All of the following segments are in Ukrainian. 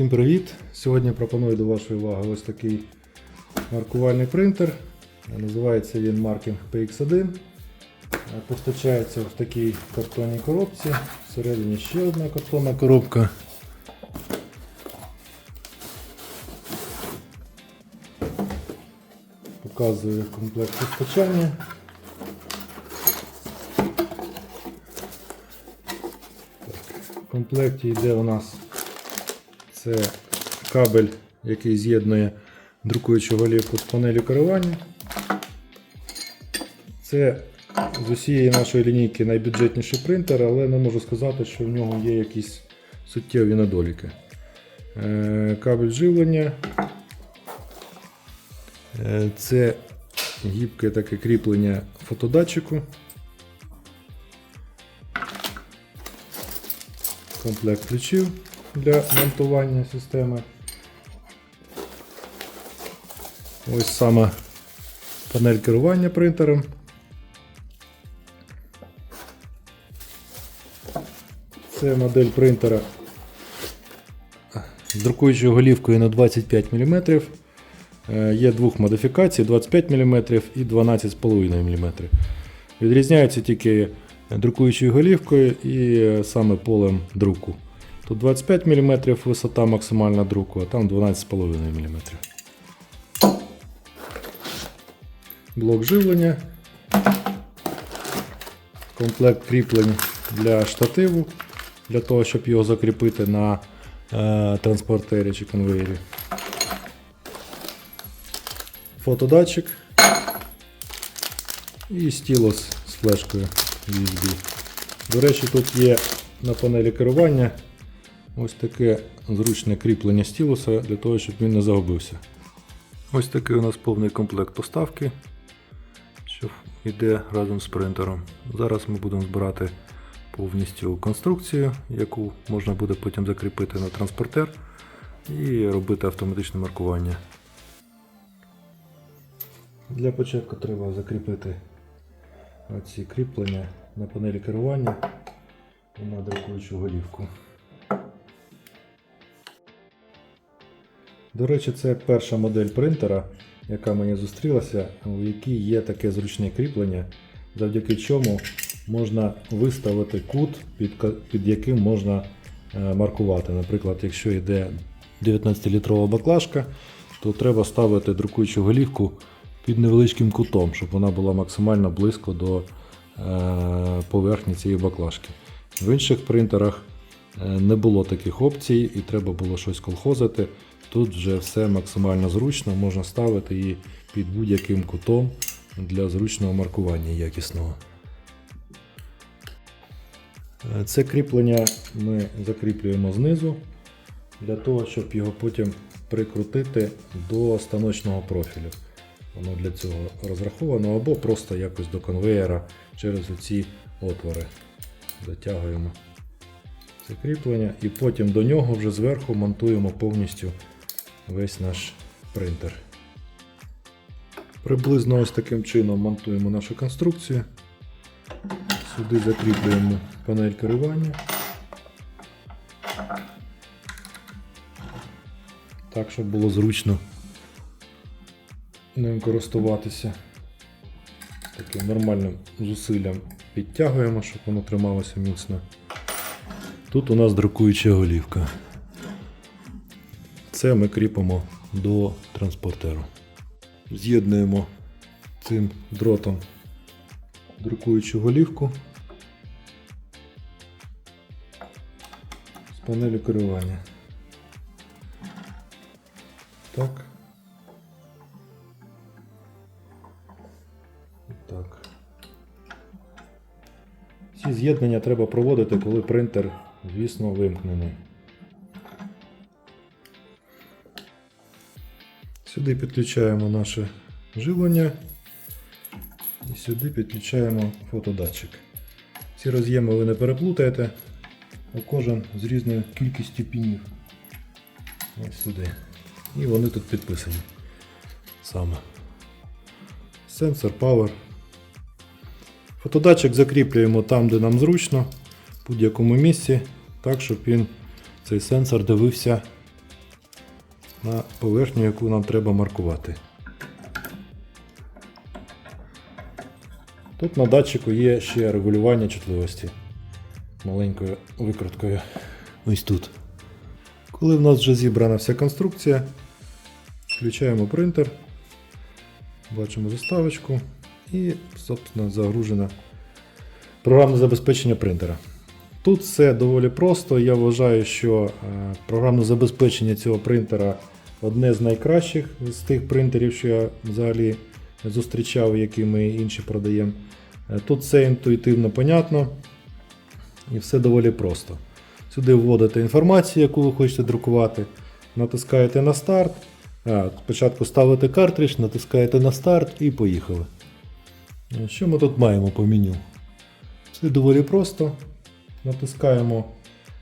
Всім привіт! Сьогодні пропоную до вашої уваги ось такий маркувальний принтер. Називається він Marking PX1. Е, Постачається в такій картонній коробці. Всередині ще одна картонна коробка. Показую комплект постачання. В комплекті йде у нас це кабель, який з'єднує друкуючу голівку з панелю керування. Це з усієї нашої лінійки найбюджетніший принтер, але не можу сказати, що в нього є якісь суттєві недоліки. Е, Кабель живлення. Е, Це гібке таке кріплення фотодатчику. Комплект ключів для монтування системи. Ось саме панель керування принтером. Це модель принтера з друкуючою голівкою на 25 мм. Е, Є двох модифікацій 25 мм і 12,5 мм. Відрізняються тільки друкуючою голівкою і е, саме полем друку. Тут 25 мм висота максимальна друку, а там 12,5 мм. Блок живлення. Комплект кріплень для штативу, для того, щоб його закріпити на е, транспортері чи конвеєрі. Фотодатчик і стілос з флешкою USB. До речі, тут є на панелі керування ось таке зручне кріплення стілуса для того, щоб він не загубився. Ось такий у нас повний комплект поставки, що йде разом з принтером. Зараз ми будемо збирати повністю конструкцію, яку можна буде потім закріпити на транспортер і робити автоматичне маркування. Для початку треба закріпити ці кріплення на панелі керування і на друкуючу голівку. До речі, це перша модель принтера, яка мені зустрілася, у якій є таке зручне кріплення, завдяки чому можна виставити кут, під, під яким можна е, маркувати. Наприклад, якщо йде 19-літрова баклажка, то треба ставити друкуючу голівку під невеличким кутом, щоб вона була максимально близько до е, поверхні цієї баклажки. В інших принтерах не було таких опцій і треба було щось колхозити. Тут вже все максимально зручно, можна ставити її під будь-яким кутом для зручного маркування якісного. Е, Це кріплення ми закріплюємо знизу для того, щоб його потім прикрутити до станочного профілю. Воно для цього розраховано або просто якось до конвеєра через ці отвори. Затягуємо це і потім до нього вже зверху монтуємо повністю весь наш принтер. Приблизно ось таким чином монтуємо нашу конструкцію. Сюди закріплюємо панель керування. Так, щоб було зручно ним користуватися. Таким нормальним зусиллям підтягуємо, щоб воно трималося міцно. Тут у нас друкуюча голівка. Це ми кріпимо до транспортеру. З'єднуємо цим дротом друкуючу голівку з панелю керування. Так. Так. Ці з'єднання треба проводити, коли принтер, звісно, вимкнений. Сюди підключаємо наше живлення і сюди підключаємо фотодатчик. Ці роз'єми ви не переплутаєте, а кожен з різною кількістю пінів. Ось сюди. І вони тут підписані. Саме. Сенсор Power. Фотодатчик закріплюємо там, де нам зручно, будь-якому місці, так, щоб він цей сенсор дивився на поверхню, яку нам треба маркувати. Тут на датчику є ще регулювання чутливості маленькою викруткою. Ось тут. Коли в нас вже зібрана вся конструкція, включаємо принтер, бачимо заставочку і, собственно, загружено програмне забезпечення принтера. Тут все доволі просто. Я вважаю, що е, програмне забезпечення цього принтера одне з найкращих з тих принтерів, що я взагалі зустрічав, які ми інші продаємо. Е, Тут все інтуїтивно понятно і все доволі просто. Сюди вводите інформацію, яку ви хочете друкувати, натискаєте на старт. А, спочатку ставите картридж, натискаєте на старт і поїхали. Е, Що ми тут маємо по меню? Все доволі просто. Натискаємо,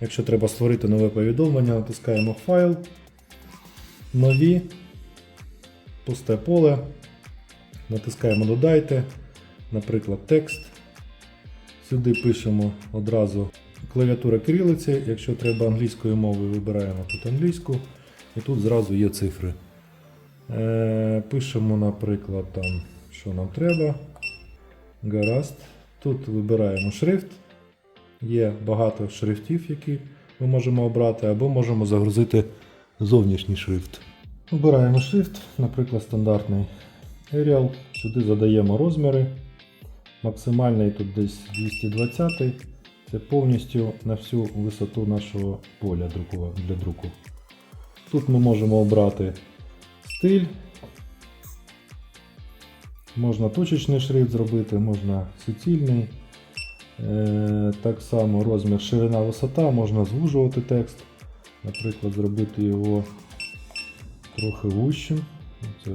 якщо треба створити нове повідомлення, натискаємо файл, нові, пусте поле, натискаємо Додайте, наприклад, текст. Сюди пишемо одразу клавіатура кирилиці. Якщо треба англійською мовою, вибираємо тут англійську, і тут зразу є цифри. Е, пишемо, наприклад, там, що нам треба. Гаразд. Тут вибираємо шрифт. Є багато шрифтів, які ми можемо обрати, або можемо загрузити зовнішній шрифт. Обираємо шрифт, наприклад, стандартний Arial. Сюди задаємо розміри. Максимальний тут десь 220. Це повністю на всю висоту нашого поля для друку. Тут ми можемо обрати стиль. Можна точечний шрифт зробити, можна суцільний. Е, Так само розмір ширина висота, можна звужувати текст. Наприклад, зробити його трохи вущим. Це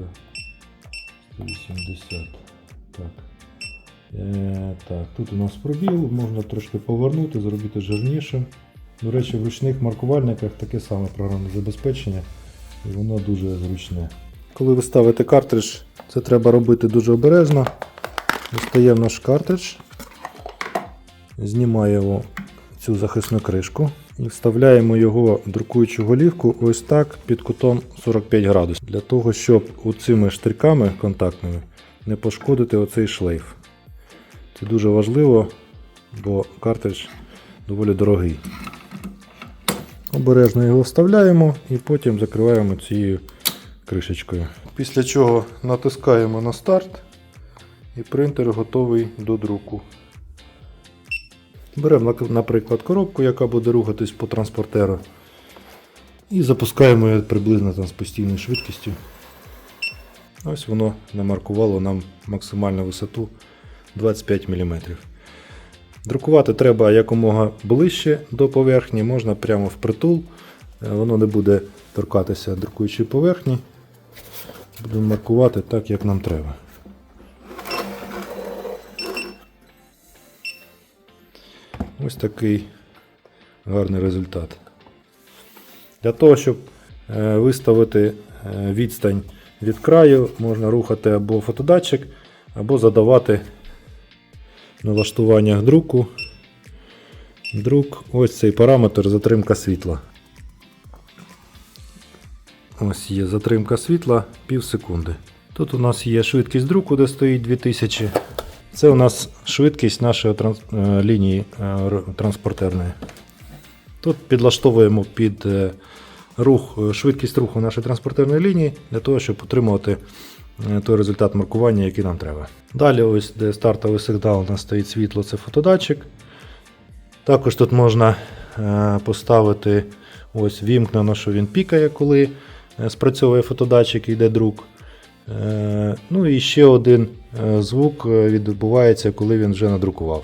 180. Так. Е, так, тут у нас пробіл, можна трошки повернути, зробити жирнішим. До речі, в ручних маркувальниках таке саме програмне забезпечення, і воно дуже зручне. Коли ви ставите картридж, це треба робити дуже обережно. Достаємо наш картридж, знімаємо цю захисну кришку і вставляємо його в друкуючу голівку ось так під кутом 45 градусів. Для того, щоб цими штриками контактними не пошкодити оцей шлейф. Це дуже важливо, бо картридж доволі дорогий. Обережно його вставляємо і потім закриваємо цією кришечкою. Після чого натискаємо на старт і принтер готовий до друку. Беремо, наприклад, коробку, яка буде рухатись по транспортеру. І запускаємо її приблизно там, з постійною швидкістю. Ось воно намаркувало нам максимальну висоту 25 мм. Друкувати треба якомога ближче до поверхні, можна прямо впритул. Е, Воно не буде торкатися друкуючої поверхні. Будемо маркувати так, як нам треба. Ось такий гарний результат. Для того, щоб е, виставити е, відстань від краю, можна рухати або фотодатчик, або задавати на налаштуваннях друку. Друк, ось цей параметр затримка світла. Ось є затримка світла пів секунди. Тут у нас є швидкість друку, де стоїть 2000. Це у нас швидкість нашої е, лінії е, транспортерної. Тут підлаштовуємо під е, рух, швидкість руху нашої транспортерної лінії для того, щоб отримувати той результат маркування, який нам треба. Далі, ось де стартовий сигнал, у нас стоїть світло, це фотодатчик. Також тут можна поставити ось вімкнено, що він пікає, коли спрацьовує фотодатчик і йде друк. Ну і ще один звук е, відбувається, коли він вже надрукував.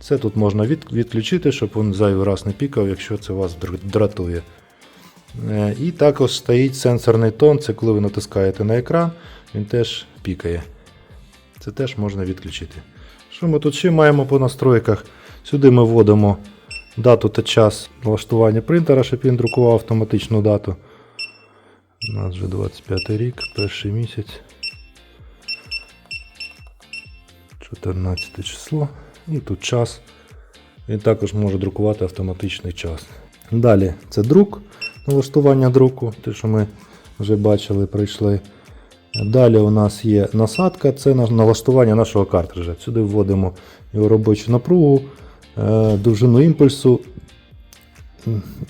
Це тут можна відключити, щоб він зайвий раз не пікав, якщо це вас дратує. Е, І також стоїть сенсорний тон, це коли ви натискаєте на екран, він теж пікає. Це теж можна відключити. Що ми тут ще маємо по настройках? Сюди ми вводимо дату та час налаштування принтера, щоб він друкував автоматичну дату. У нас вже 25 рік, перший місяць. 14 число. І тут час. Він також може друкувати автоматичний час. Далі це друк, налаштування друку, те, що ми вже бачили, прийшли. Далі у нас є насадка, це налаштування нашого картриджа. Сюди вводимо його робочу напругу, е, довжину імпульсу.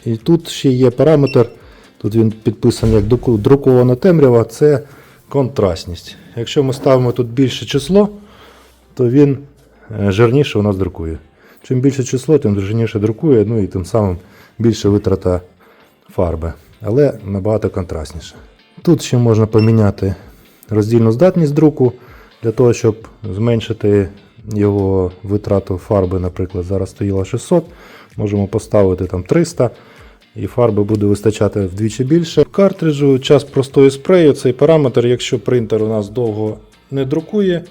І тут ще є параметр, тут він підписаний як друкована темрява, це контрастність. Якщо ми ставимо тут більше число, то він е, жирніше у нас друкує. Чим більше число, тим жирніше друкує, ну і тим самим більше витрата фарби, але набагато контрастніше. Тут ще можна поміняти роздільну здатність друку для того, щоб зменшити його витрату фарби, наприклад, зараз стоїла 600, можемо поставити там 300 і фарби буде вистачати вдвічі більше. В картриджу час простою спрею цей параметр, якщо принтер у нас довго не друкує,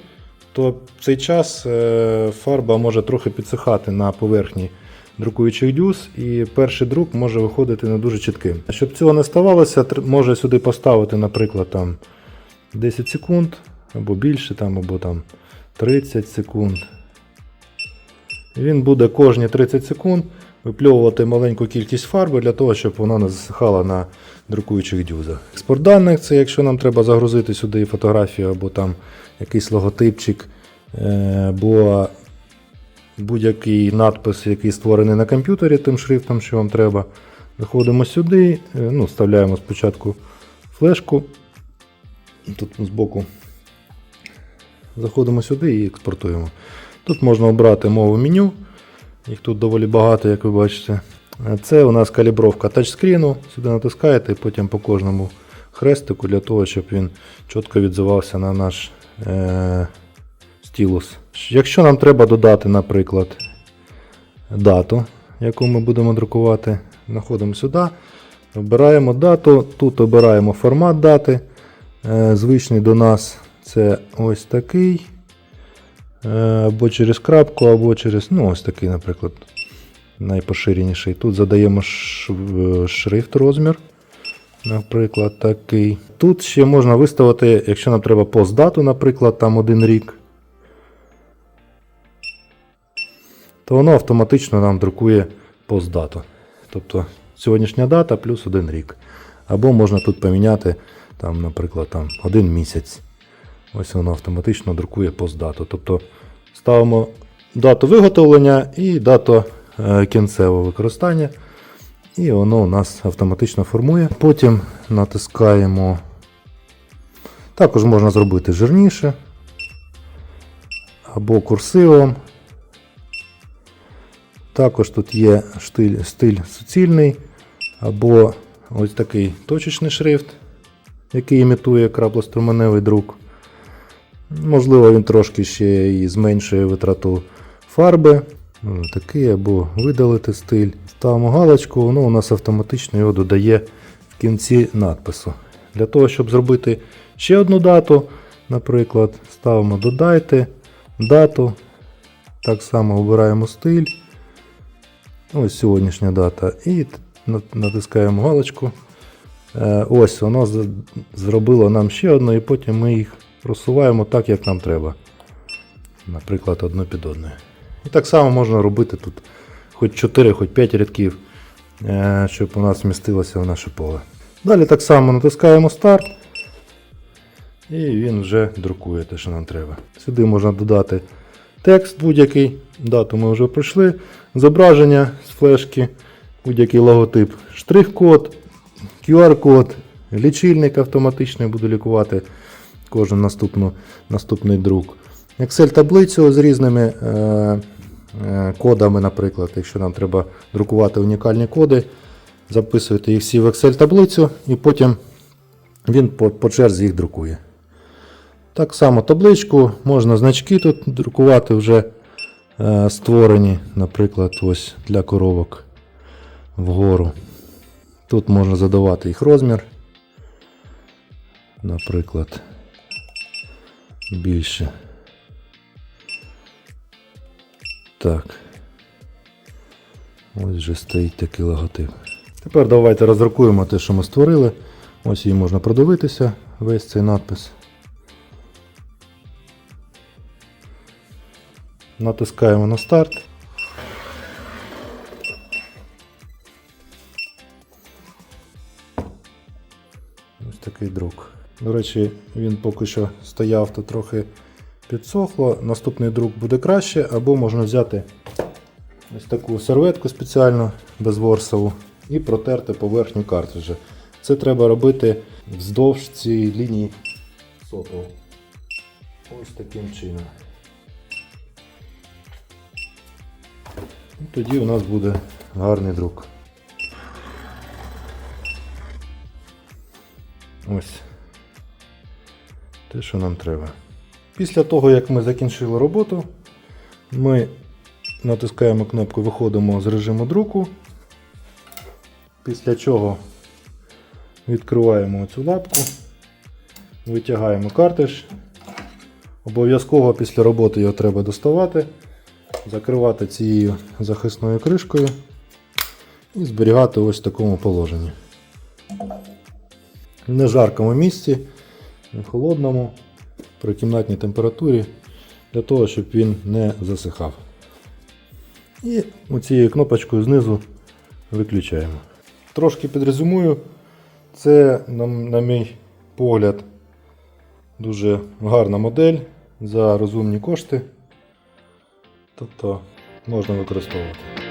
то в цей час е, фарба може трохи підсихати на поверхні друкуючих дюз, і перший друк може виходити не дуже чітким. Щоб цього не ставалося, може сюди поставити, наприклад, там 10 секунд або більше, там, або там 30 секунд. Він буде кожні 30 секунд випльовувати маленьку кількість фарби для того, щоб вона не засихала на друкуючих дюзах. Експорт даних це якщо нам треба загрузити сюди фотографію або там якийсь логотипчик, е, або будь-який надпис, який створений на комп'ютері тим шрифтом, що вам треба. Заходимо сюди, е, ну, вставляємо спочатку флешку. Тут збоку. Заходимо сюди і експортуємо. Тут можна обрати мову меню. Їх тут доволі багато, як ви бачите. Це у нас калібровка тачскріну. Сюди натискаєте і потім по кожному хрестику для того, щоб він чітко відзивався на наш е- стілус. Якщо нам треба додати, наприклад, дату, яку ми будемо друкувати, знаходимо сюди, обираємо дату, тут обираємо формат дати. Е, Звичний до нас це ось такий. Е, Або через крапку, або через, ну, ось такий, наприклад, найпоширеніший. Тут задаємо шрифт розмір. Наприклад, такий. Тут ще можна виставити, якщо нам треба постдату, наприклад, там один рік. То воно автоматично нам друкує постдату. Тобто сьогоднішня дата плюс один рік. Або можна тут поміняти, там, наприклад, там, один місяць. Ось воно автоматично друкує постдату. Тобто ставимо дату виготовлення і дату е, кінцевого використання. І воно у нас автоматично формує. Потім натискаємо. Також можна зробити жирніше. Або курсивом. Також тут є штиль, стиль суцільний, або ось такий точечний шрифт, який імітує краплоструменевий друк. Можливо, він трошки ще і зменшує витрату фарби. Ну, Такий або видалити стиль. Ставимо галочку, воно у нас автоматично його додає в кінці надпису. Для того, щоб зробити ще одну дату, наприклад, ставимо додайте дату. Так само обираємо стиль. Ось сьогоднішня дата. І натискаємо галочку. Е, Ось воно зробило нам ще одну, і потім ми їх просуваємо так, як нам треба. Наприклад, одну під одною. І так само можна робити тут хоч 4, хоч 5 рядків, е, щоб у нас вмістилося в наше поле. Далі так само натискаємо старт. І він вже друкує те, що нам треба. Сюди можна додати текст будь-який, дату ми вже пройшли, зображення з флешки, будь-який логотип, штрих-код, QR-код, лічильник автоматичний буде лікувати кожен наступний друк. Excel-таблицю з різними е, е, кодами, наприклад, якщо нам треба друкувати унікальні коди, записуєте їх всі в Excel-таблицю і потім він по, по черзі їх друкує. Так само табличку, можна значки тут друкувати вже е, створені, наприклад, ось для коровок вгору. Тут можна задавати їх розмір. Наприклад, більше. Так. Ось вже стоїть такий логотип. Тепер давайте роздрукуємо те, що ми створили. Ось її можна продивитися, весь цей надпис. Натискаємо на старт. Ось такий друк. До речі, він поки що стояв то трохи підсохло. Наступний друк буде краще, або можна взяти ось таку серветку спеціальну безворсову і протерти поверхню картриджа. Це треба робити вздовж цієї лінії сопел. Ось таким чином. І тоді у нас буде гарний друк. Ось. Те, що нам треба. Після того, як ми закінчили роботу, ми натискаємо кнопку Виходимо з режиму друку. Після чого відкриваємо цю лапку, витягаємо картридж. Обов'язково після роботи його треба доставати, закривати цією захисною кришкою і зберігати ось в такому положенні. В нежаркому місці, в холодному, при кімнатній температурі, для того, щоб він не засихав. І оцією кнопочкою знизу виключаємо. Трошки підрезюмую, це, на, на мій погляд, дуже гарна модель за розумні кошти. Тобто можна використовувати.